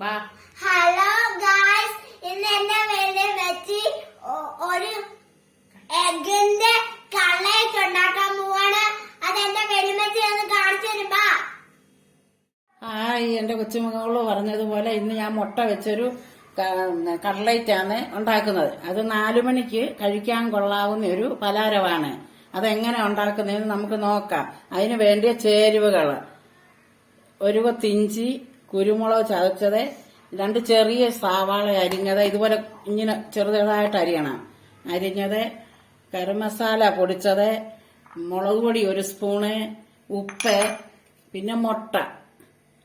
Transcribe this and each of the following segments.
Hello guys ഇന്ന് എന്റെ വീട്ടിൽ വെച്ച് ഒരു എഗിന്റെ കള്ളയൊക്കെ ഉണ്ടാക്കാൻ പോവാണ്. അത് എന്റെ വെളിമച്ച് ഒന്ന് കാണിച്ചു തരുമ്പോ. ഹായ് എന്റെ കൊച്ചുമകൾ പറഞ്ഞതുപോലെ ഇന്ന് ഞാൻ മുട്ട വെച്ചൊരു കട്ട്ലൈറ്റ് ആണ് ഉണ്ടാക്കുന്നത്. അത് നാലു മണിക്ക് കഴിക്കാൻ കൊള്ളാവുന്ന ഒരു പലാരമാണ് അതെങ്ങനെ ഉണ്ടാക്കുന്നതെന്ന് നമുക്ക് നോക്കാം. അതിന് വേണ്ടിയ ചേരുവകൾ ഒരു കൊത്ത് ഇഞ്ചി കുരുമുളക് ചതച്ചത് രണ്ട് ചെറിയ സവാള അരിഞ്ഞത് ഇതുപോലെ ഇങ്ങനെ ചെറുതായിട്ട് അരിയണം. അരിഞ്ഞത് കരമസാല മസാല പൊടിച്ചത് മുളക് പൊടി ഒരു സ്പൂണ് ഉപ്പ് പിന്നെ മുട്ട.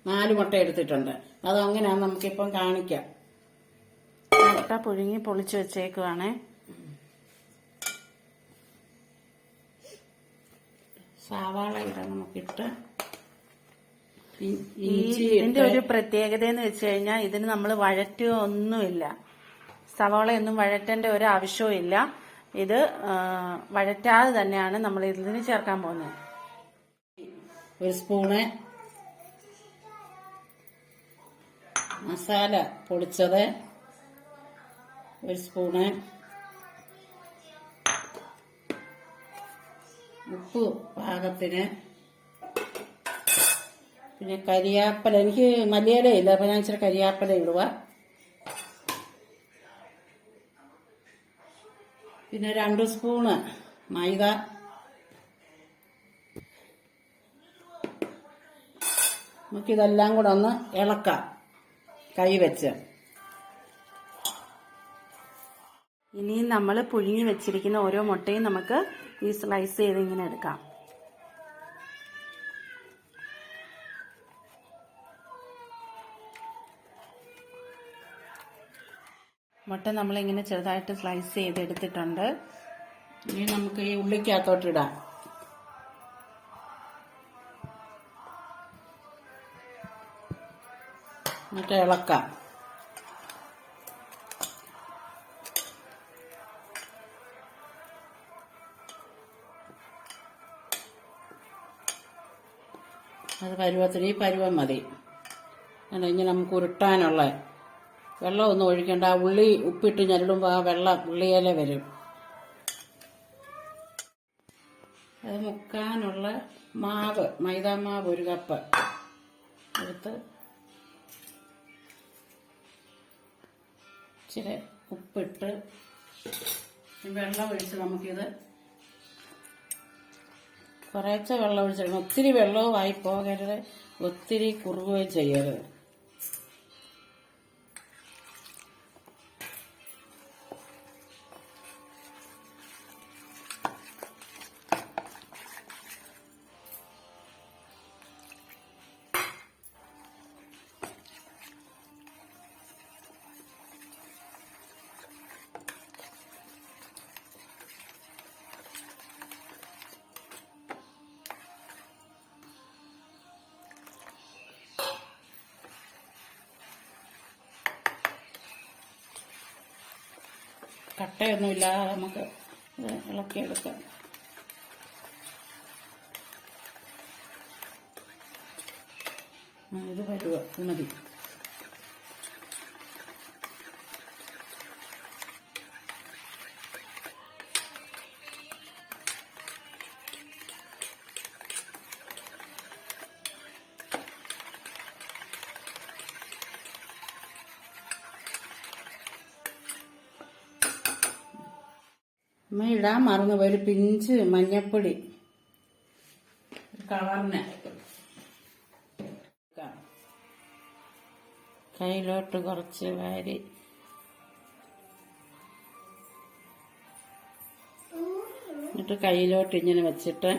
നാല് മുട്ട എടുത്തിട്ടുണ്ട്. അത് അങ്ങനെയാണ് നമുക്കിപ്പം കാണിക്കാം. മുട്ട പുഴുങ്ങി പൊളിച്ചു വെച്ചേക്കുവാണേ. സവാള ഇട നമുക്കിട്ട് ഈ ഇതിന്റെ ഒരു പ്രത്യേകത എന്ന് വെച്ച് കഴിഞ്ഞാൽ ഇതിന് നമ്മൾ വഴറ്റുക ഒന്നുമില്ല. സവാളയൊന്നും വഴറ്റേണ്ട ഒരു ആവശ്യവും ഇല്ല. ഇത് വഴറ്റാതെ തന്നെയാണ് നമ്മൾ ഇതിന് ചേർക്കാൻ പോകുന്നത്. ഒരു സ്പൂണ് മസാല പൊടിച്ചത്. ഒരു സ്പൂണ് ഉപ്പ് പാകത്തിന് പിന്നെ കരിയാപ്പല എനിക്ക് മല്ലിയില ഇല്ല അപ്പൊ ഞാൻ ഇച്ചിരി കരിയാപ്പല ഇടുക പിന്നെ രണ്ട് സ്പൂണ് മൈദ. നമുക്കിതെല്ലാം കൂടെ ഒന്ന് ഇളക്കാം കൈ വെച്ച്. ഇനിയും നമ്മൾ പുഴുങ്ങി വെച്ചിരിക്കുന്ന ഓരോ മുട്ടയും നമുക്ക് ഈ സ്ലൈസ് ചെയ്ത് ഇങ്ങനെ എടുക്കാം. മുട്ട നമ്മളിങ്ങനെ ചെറുതായിട്ട് സ്ലൈസ് ചെയ്തെടുത്തിട്ടുണ്ട്. ഇനി നമുക്ക് ഈ ഉള്ളിക്കകത്തോട്ട് ഇടാം. എന്നിട്ട് ഇളക്കാം. അത് പരുവത്തിന് ഈ പരുവം മതി. അല്ല ഇനി നമുക്ക് ഉരുട്ടാനുള്ള വെള്ളം ഒന്നും ഒഴിക്കണ്ട. ആ ഉള്ളി ഉപ്പിട്ട് ഞെരടുമ്പോൾ ആ വെള്ളം ഉള്ളിയിലെ വരും. അത് മുക്കാനുള്ള മാവ് മൈദാ മാവ് ഒരു കപ്പ് എടുത്ത് ഇച്ചിരി ഉപ്പിട്ട് വെള്ളം ഒഴിച്ച് നമുക്കിത് കുറേച്ച വെള്ളം ഒഴിച്ചിടണം. ഒത്തിരി വെള്ളവും ആയി പോകരുത്. ഒത്തിരി കുറുകുകയും ചെയ്യരുത്. കട്ടയൊന്നുമില്ലാതെ നമുക്ക് ഇളക്കി എടുക്കാം. ആ, ഇത് വരുക മതി. അമ്മ ഇടാൻ മറന്നു പോയി. ഒരു പിഞ്ച് മഞ്ഞപ്പൊടി. കളറിന്. കയ്യിലോട്ട് കുറച്ച് വാരി. എന്നിട്ട് കയ്യിലോട്ട് ഇങ്ങനെ വെച്ചിട്ട്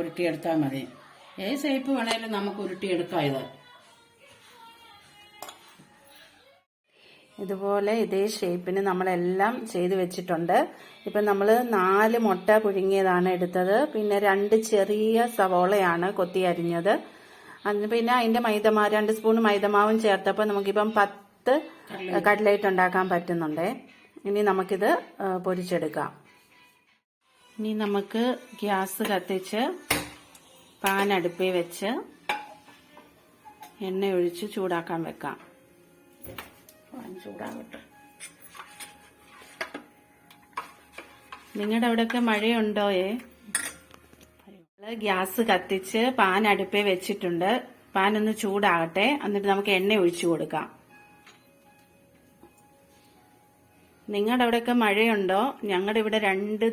ഉരുട്ടിയെടുത്താൽ മതി. ഏത് ഷേപ്പ് വേണേലും നമുക്ക് ഉരുട്ടിയെടുക്കാം ഇത് ഇതുപോലെ ഇതേ ഷേപ്പിന് നമ്മളെല്ലാം ചെയ്ത് വെച്ചിട്ടുണ്ട്. ഇപ്പം നമ്മൾ നാല് മുട്ട പുഴുങ്ങിയതാണ് എടുത്തത്. പിന്നെ രണ്ട് ചെറിയ സവോളയാണ് കൊത്തി അരിഞ്ഞത്. പിന്നെ അതിന്റെ മൈദമാവ് രണ്ട് സ്പൂൺ മൈദമാവും ചേർത്തപ്പോൾ നമുക്കിപ്പം പത്ത് കട്ട്ലേറ്റ് ഉണ്ടാക്കാൻ പറ്റുന്നുണ്ടേ. ഇനി നമുക്കിത് പൊരിച്ചെടുക്കാം. ഇനി നമുക്ക് ഗ്യാസ് കത്തിച്ച് പാൻ അടുപ്പിൽ വെച്ച് എണ്ണ ഒഴിച്ച് ചൂടാക്കാൻ വെക്കാം. പാൻ ചൂടാകട്ടെ നിങ്ങളുടെ അവിടെയൊക്കെ മഴയുണ്ടോയേ? ഏ ഗ്യാസ് കത്തിച്ച് പാൻ അടുപ്പേ വെച്ചിട്ടുണ്ട്. പാൻ ഒന്ന് ചൂടാകട്ടെ. എന്നിട്ട് നമുക്ക് എണ്ണ ഒഴിച്ചു കൊടുക്കാം. നിങ്ങളുടെ അവിടെയൊക്കെ മഴയുണ്ടോ? ഞങ്ങളുടെ ഇവിടെ രണ്ട്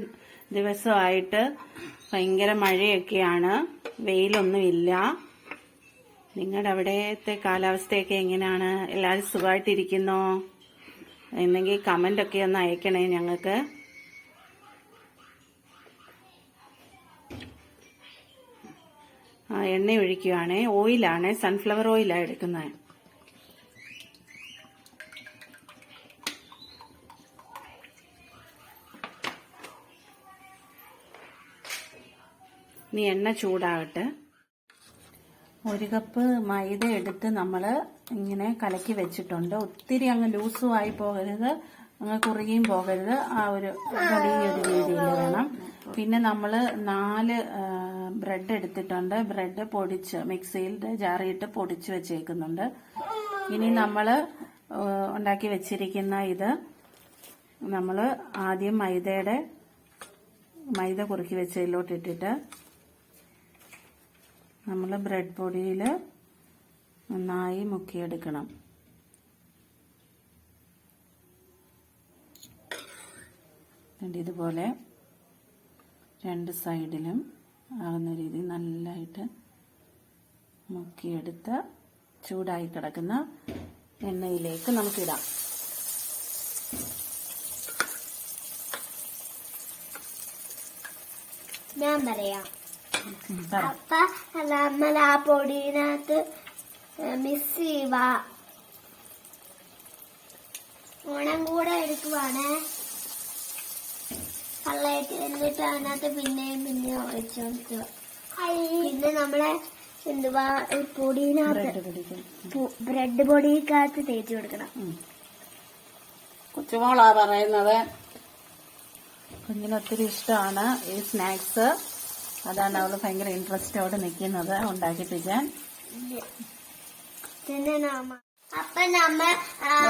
ദിവസമായിട്ട് ഭയങ്കര മഴയൊക്കെയാണ്. വെയിലൊന്നുമില്ല. നിങ്ങളുടെ അവിടത്തെ കാലാവസ്ഥയൊക്കെ എങ്ങനെയാണ്? എല്ലാവരും സുഖമായിട്ടിരിക്കുന്നോ? എന്നെങ്കിൽ കമന്റ് ഒക്കെ ഒന്ന് അയക്കണേ ഞങ്ങൾക്ക്. ആ എണ്ണ ഒഴിക്കുകയാണേ ഓയിലാണ്. സൺഫ്ലവർ ഓയിലാണ് എടുക്കുന്നത് ഇനി എണ്ണ ചൂടാകട്ടെ. ഒരു കപ്പ് മൈദ എടുത്ത് നമ്മൾ ഇങ്ങനെ കലക്കി വെച്ചിട്ടുണ്ട്. ഒത്തിരി അങ്ങ് ലൂസും ആയി പോകരുത്. അങ്ങ് കുറുകിയും പോകരുത്. ആ ഒരു ചെറിയൊരു രീതിയിൽ വേണം. പിന്നെ നമ്മൾ നാല് ബ്രെഡ് എടുത്തിട്ടുണ്ട്. ബ്രെഡ് പൊടിച്ച് മിക്സിയിൽ ജാറിയിട്ട് പൊടിച്ച് വെച്ചേക്കുന്നുണ്ട്. ഇനി നമ്മൾ ഉണ്ടാക്കി വെച്ചിരിക്കുന്ന ഇത് നമ്മൾ ആദ്യം മൈദയുടെ മൈദ കുറുക്കി വെച്ചതിലോട്ട് ഇട്ടിട്ട് നമ്മൾ ബ്രെഡ് പൊടിയിൽ നന്നായി മുക്കിയെടുക്കണം. ഇതുപോലെ രണ്ട് സൈഡിലും ആകുന്ന രീതിയിൽ നല്ലതായിട്ട് മുക്കിയെടുത്ത് ചൂടായി കിടക്കുന്ന എണ്ണയിലേക്ക് നമുക്കിടാം. ഞാൻ പറയാം. അപ്പ നമ്മൾ ആ പൊടിയിനകത്ത് മിക്സ് ചെയ്യുക ഓണം കൂടെ എടുക്കുവാണ്. കള്ളയിട്ട് എന്നിട്ട് അതിനകത്ത് പിന്നെയും പിന്നെയും ഒഴിച്ചു കൊടുക്കുക പിന്നെ നമ്മളെ എന്തുവാ ഈ പൊടിയിനകത്ത് ബ്രെഡ് പൊടിക്കകത്ത് തേച്ച് കൊടുക്കണം. കൊച്ചുമോളാ പറയുന്നത്. കുഞ്ഞിനൊത്തിരി ഇഷ്ടമാണ് ഈ സ്നാക്സ്. അതാണ് അവൾ ഭയങ്കര ഇൻട്രസ്റ്റോടെ നിൽക്കുന്നത് ഉണ്ടാക്കിപ്പിക്കാൻ അപ്പൊ നമ്മ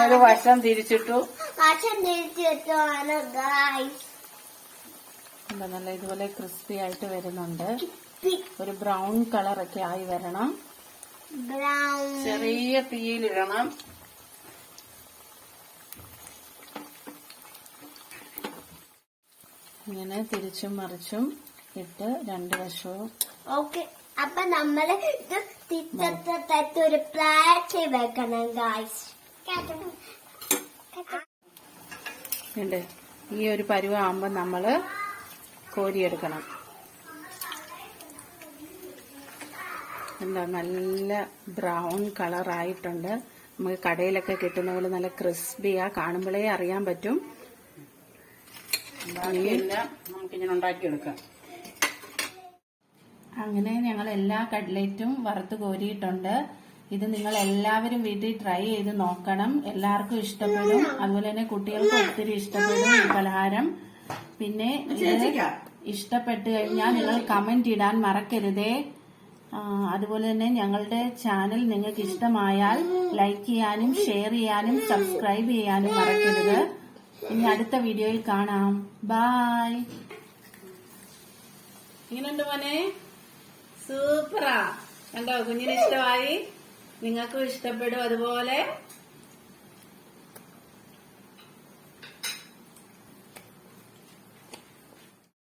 ഒരു വശം തിരിച്ചിട്ടു. വശം തിരിച്ചിട്ടു വെച്ചോളാണ് ഗായ്സ് എന്താ നല്ല ഇതുപോലെ ക്രിസ്പി ആയിട്ട് വരുന്നുണ്ട്. ഒരു ബ്രൗൺ കളർ ഒക്കെ ആയി വരണം. ബ്രൗൺ ചെറിയ തീയിലിടണം ഇങ്ങനെ തിരിച്ചും മറിച്ചും. ഇട്ട് രണ്ട് വശവും. ഓക്കെ. അപ്പൊ നമ്മൾ ഇത് തിരിച്ചെടുത്തിട്ട് ഒരു പ്ലേറ്റ് വെക്കണം ഗായ്സ് ഉണ്ട് ഈ ഒരു പരുവാകുമ്പോൾ നമ്മൾ കോരിയെടുക്കണം. എന്താ നല്ല ബ്രൗൺ കളർ ആയിട്ടുണ്ട്. നമുക്ക് കടയിലൊക്കെ കിട്ടുന്ന പോലെ നല്ല ക്രിസ്പിയാ കാണുമ്പോഴേ അറിയാൻ പറ്റും. നമുക്കിങ്ങനെ ഉണ്ടാക്കിയെടുക്കാം. അങ്ങനെ ഞങ്ങൾ എല്ലാ കട്ട്ലേറ്റും വറുത്ത് കോരിയിട്ടുണ്ട്. ഇത് നിങ്ങൾ എല്ലാവരും വീട്ടിൽ ട്രൈ ചെയ്ത് നോക്കണം. എല്ലാവർക്കും ഇഷ്ടപ്പെടും. അതുപോലെ തന്നെ കുട്ടികൾക്ക് ഒത്തിരി ഇഷ്ടപ്പെടും ഈ പലഹാരം. പിന്നെ ഇഷ്ടപ്പെട്ടു കഴിഞ്ഞാൽ നിങ്ങൾ കമന്റ് ഇടാൻ മറക്കരുതേ. അതുപോലെ തന്നെ ഞങ്ങളുടെ ചാനൽ നിങ്ങൾക്ക് ഇഷ്ടമായാൽ ലൈക്ക് ചെയ്യാനും ഷെയർ ചെയ്യാനും സബ്സ്ക്രൈബ് ചെയ്യാനും മറക്കരുത്. ഇനി അടുത്ത വീഡിയോയിൽ കാണാം. ബായ് ഇങ്ങനെയുണ്ട് മോനെ? സൂപ്പറാ കണ്ടോ? കുഞ്ഞിന് ഇഷ്ടമായി? നിങ്ങൾക്കും ഇഷ്ടപ്പെടും. അതുപോലെ